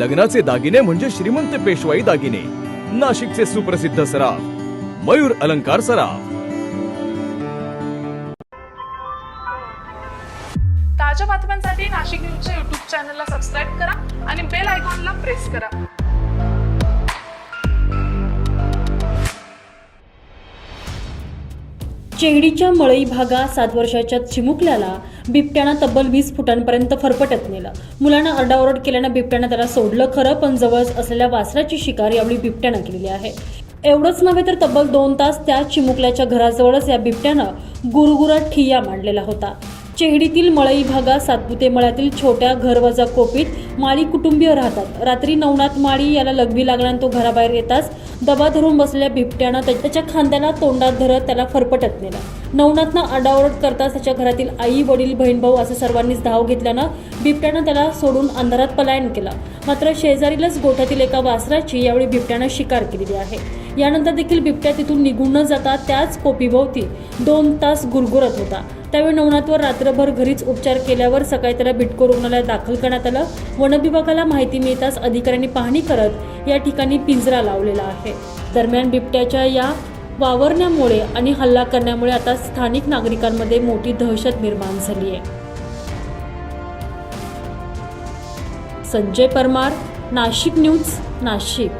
लग्नाचे दागिने म्हणजे श्रीमंत पेशवाई दागिने. नाशिकचे सुप्रसिद्ध सराफ मयूर अलंकार सराफ. ताज्या बातम्यांसाठी नाशिक न्यूजच्या युट्यूब चॅनलला सबस्क्राईब करा आणि बेल आयकॉनला प्रेस करा. चेगडीच्या मळई भागा सात वर्षाच्या चिमुकल्याला बिबट्यानं तब्बल वीस फुटांपर्यंत फरफटत नेलं. मुलानं आरडाओरड केल्यानं बिबट्यानं त्याला सोडलं खरं पण जवळच असलेल्या वासराची शिकार यावेळी बिबट्यानं केलेली आहे. एवढंच नव्हे तर तब्बल दोन तास त्या चिमुकल्याच्या घराजवळच या बिबट्यानं गुरगुरा ठिय्या मांडलेला होता. चेहडीतील मळई भागा सातपुते मळ्यातील छोट्या घरवजा कोपीत माळी कुटुंबीय राहतात. रात्री नवनाथ माळी याला लघवी लागला तो घराबाहेर येताच दबा धरून बसलेल्या बिबट्यानं त्याच्या खांद्याला तोंडात धरत त्याला फरफटत नेलं. नवनाथनं आडाओरड करताच त्याच्या घरातील आई वडील बहीण भाऊ असं सर्वांनीच धाव घेतल्यानं बिबट्यानं त्याला सोडून अंधारात पलायन केला. मात्र शेजारीलच गोठ्यातील एका वासराची यावेळी बिबट्यानं शिकार केलेली आहे. यानंतर देखील बिबट्या तिथून निघून न जाता त्याच कोपीभोवती दोन तास गुरगुरत होता. त्यावेळी नवनाथवर रात्रभर घरीच उपचार केल्यावर सकाळी त्याला बिटको रुग्णालयात दाखल करण्यात आलं. वनविभागाला माहिती मिळताच अधिकाऱ्यांनी पाहणी करत या ठिकाणी पिंजरा लावलेला आहे. दरम्यान बिबट्याच्या या वावरण्यामुळे आणि हल्ला करण्यामुळे आता स्थानिक नागरिकांमध्ये मोठी दहशत निर्माण झाली आहे. संजय परमार नाशिक न्यूज नाशिक.